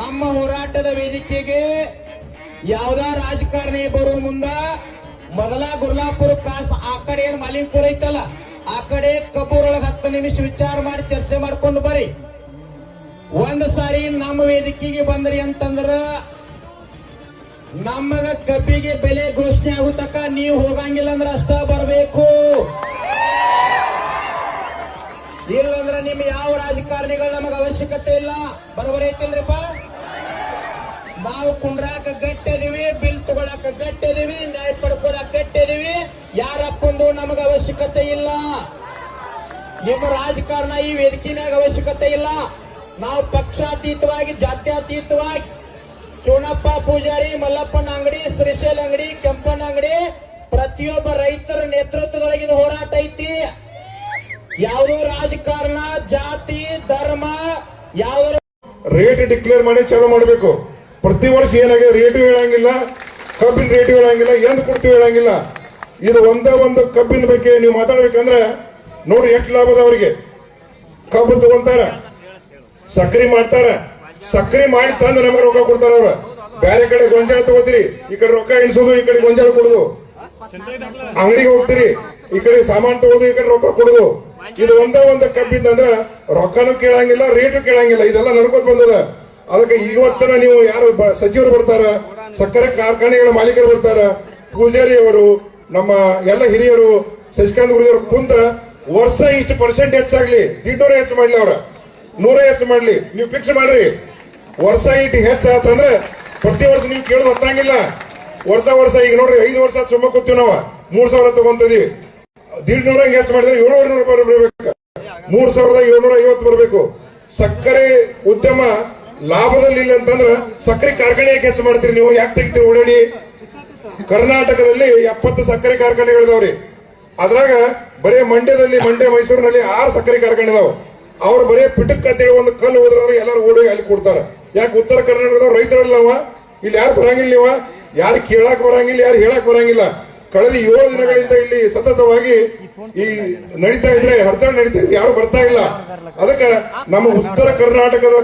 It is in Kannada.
ನಮ್ಮ ಹೋರಾಟದ ವೇದಿಕೆಗೆ ಯಾವ್ದಾ ರಾಜಕಾರಣಿ ಬರುವ ಮುಂದ ಮೊದಲ ಗುರ್ಲಾಪುರ ಕ್ರಾಸ್ ಆ ಕಡೆ ಏನ್ ಮಾಲಿಂಗ್ಪುರ ಐತಲ್ಲ, ಆ ಕಡೆ ಕಬ್ಬೂರೊಳಗೆ ಹತ್ತು ನಿಮಿಷ ವಿಚಾರ ಮಾಡಿ ಚರ್ಚೆ ಮಾಡ್ಕೊಂಡು ಬರ್ರಿ. ಒಂದ್ ಸಾರಿ ನಮ್ಮ ವೇದಿಕೆಗೆ ಬಂದ್ರಿ ಅಂತಂದ್ರ ನಮಗ ಕಬ್ಬಿಗೆ ಬೆಲೆ ಘೋಷಣೆ ಆಗೋ ತಕ ನೀವು ಹೋಗಂಗಿಲ್ಲ ಅಂದ್ರೆ ಅಷ್ಟ ಬರಬೇಕು. ಯಾವ ನಮಗೆ ಅವಶ್ಯಕತೆ ಇಲ್ಲ. ಬರೋಬರ ಐತಿಲ್ರಿಪ್ಪ ನಾವು ಕುಂಡ್ರಾಕ ಗಟ್ಟಿದೀವಿ ಬಿಲ್ ತಗೊಳಕ ಗಟ್ಟಿದೀವಿ ನ್ಯಾಯ ಪಡ್ಕೊಳಕ್ ಗಟ್ಟಿದೀವಿ ಯಾರಪ್ಪಂದು ನಮಗ ಅವಶ್ಯಕತೆ ಇಲ್ಲ. ನಿಮ್ಮ ರಾಜಕಾರಣ ಈ ವೇದಿಕೆನಾಗ ಅವಶ್ಯಕತೆ ಇಲ್ಲ. ನಾವು ಪಕ್ಷಾತೀತವಾಗಿ, ಜಾತ್ಯಾತೀತವಾಗಿ ಚೋಣಪ್ಪ ಪೂಜಾರಿ, ಮಲ್ಲಪ್ಪನ ಅಂಗಡಿ, ಶ್ರೀಶೈಲ ಅಂಗಡಿ, ಕೆಂಪನ ಅಂಗಡಿ, ಪ್ರತಿಯೊಬ್ಬ ರೈತರ ನೇತೃತ್ವದೊಳಗಿನ ಹೋರಾಟ ಐತಿ. ಯಾವುದೋ ರಾಜಕಾರಣ, ಜಾತಿ, ಧರ್ಮ ಯಾವ ರೇಟ್ ಡಿಕ್ಲೇರ್ ಮಾಡಿ ಚಾಲೂ ಮಾಡಬೇಕು. ಪ್ರತಿ ವರ್ಷ ಏನಾಗಿದೆ? ರೇಟು ಹೇಳಂಗಿಲ್ಲ, ಕಬ್ಬಿನ ರೇಟು ಹೇಳಂಗಿಲ್ಲ ಎಂದ್ ಕೊಡ್ತೀವಿ ಹೇಳಂಗಿಲ್ಲ. ಇದು ಒಂದೇ ಒಂದು ಕಬ್ಬಿನ ಬಗ್ಗೆ ನೀವು ಮಾತಾಡ್ಬೇಕಂದ್ರೆ ನೋಡಿ ಎಷ್ಟು ಲಾಭದ ಅವರಿಗೆ. ಕಬ್ಬು ತಗೊಂತಾರ, ಸಕ್ರಿ ಮಾಡ್ತಾರ. ಸಕ್ರಿ ಮಾಡಿ ತಂದು ನಮಗೆ ರೊಕ್ಕ ಕೊಡ್ತಾರ ಅವ್ರ. ಬೇರೆ ಕಡೆ ಗೊಂಜಾಳ ತಗೋತೀರಿ, ಈ ಕಡೆ ರೊಕ್ಕ ಎಣಿಸೋದು ಈ ಕಡೆ ಗೊಂಜಾಳ ಕೊಡುದು. ಅಂಗಡಿಗೆ ಹೋಗ್ತೀರಿ, ಈ ಕಡೆ ಸಾಮಾನು ತಗೋದು, ಈ ಕಡೆ ರೊಕ್ಕ ಕೊಡುದು. ಇದು ಒಂದೇ ಒಂದ ಕಬ್ಬಿಂದಂದ್ರ ರೊಕ್ಕನೂ ಕೇಳಂಗಿಲ್ಲ ರೇಟು ಕೇಳಂಗಿಲ್ಲ. ಇದೆಲ್ಲ ನಡ್ಕೋತ್ ಬಂದದ. ಅದಕ್ಕೆ ಇವತ್ತನ ನೀವು ಯಾರು ಸಚಿವರು ಬರ್ತಾರ ಸಕ್ಕರೆ ಕಾರ್ಖಾನೆಗಳ ಮಾಲೀಕರು ಬರ್ತಾರ ಪೂಜಾರಿ ಅವರು ನಮ್ಮ ಎಲ್ಲ ಹಿರಿಯರು ಶಶಿಕಾಂತ್ ಗುರುಜಿ ಅವರು ಕುಂತ ವರ್ಷ ಇಷ್ಟು ಪರ್ಸೆಂಟ್ ಹೆಚ್ಚಾಗ್ಲಿ ದಿಡ್ಡೋರೆ ಹೆಚ್ಚು ಮಾಡ್ಲಿ ಅವ್ರ. ನೂರ ಹೆಚ್ಚು ಮಾಡ್ಲಿ. ನೀವು ಫಿಕ್ಸ್ ಮಾಡ್ರಿ. ವರ್ಷ ಇಟ್ಟು ಹೆಚ್ಚಾತಂದ್ರೆ ಪ್ರತಿ ವರ್ಷ ನೀವು ಕೇಳೋದು ಹತ್ತಂಗಿಲ್ಲ ವರ್ಷ ವರ್ಷ ಈಗ ನೋಡ್ರಿ ಐದು ವರ್ಷ ಸುಮ್ಮ ಕೂತೀವಿ ನಾವು. ಮೂರ್ ಸಾವಿರ ತಗೊಂತಿದೀವಿ. ದೀಡ್ ನೂರ ಹೆಚ್ಚು ಮಾಡಿದ್ರೆ ಏಳುವರೆ ನೂರು ರೂಪಾಯಿ ಬರಬೇಕು. ಮೂರ್ ಸಾವಿರದ ಏಳ್ನೂರ ಐವತ್ತು ಬರಬೇಕು. ಸಕ್ಕರೆ ಉದ್ಯಮ ಲಾಭದಲ್ಲಿ ಇಲ್ಲ ಅಂತಂದ್ರ ಸಕ್ಕರೆ ಕಾರ್ಖಾನೆ ಯಾಕೆ ಹೆಚ್ಚು ಮಾಡ್ತೀರಿ ನೀವು. ಯಾಕೆ ತೆಗಿತೀರಿ ಓಡಾಡಿ? ಕರ್ನಾಟಕದಲ್ಲಿ ಎಪ್ಪತ್ತು ಸಕ್ಕರೆ ಕಾರ್ಖಾನೆಗಳಿದಾವ್ರಿ. ಅದ್ರಾಗ ಬರೀ ಮಂಡ್ಯದಲ್ಲಿ, ಮಂಡ್ಯ ಮೈಸೂರಿನಲ್ಲಿ ಆರು ಸಕ್ಕರೆ ಕಾರ್ಖಾನೆ ಇದಾವ ಅವ್ರು ಬರೀ ಪಿಟಕ್ ಅಂತೇಳಿ ಒಂದು ಕಲ್ಲು ಹೋದ್ರೆ ಎಲ್ಲರೂ ಓಡಿ ಅಲ್ಲಿ ಕೊಡ್ತಾರ. ಯಾಕೆ ಉತ್ತರ ಕರ್ನಾಟಕದವ್ರು ರೈತರಲ್ಲ ನಾವ ಇಲ್ಲಿ ಯಾರು ಬರಂಗಿಲ್ಲ ನೀವ? ಯಾರು ಕೇಳಕ್ ಬರಂಗಿಲ್ಲ, ಯಾರು ಹೇಳಕ್ ಬರಂಗಿಲ್ಲ. ಕಳೆದ ಏಳು ದಿನಗಳಿಂದ ಇಲ್ಲಿ ಸತತವಾಗಿ ಈ ನಡೀತಾ ಇದ್ರೆ ಹಡ್ತಾಳ ನಡೀತಾ ಇದ್ರೆ ಯಾರು ಬರ್ತಾ ಇಲ್ಲ. ಅದಕ್ಕೆ ನಮ್ಮ ಉತ್ತರ ಕರ್ನಾಟಕದ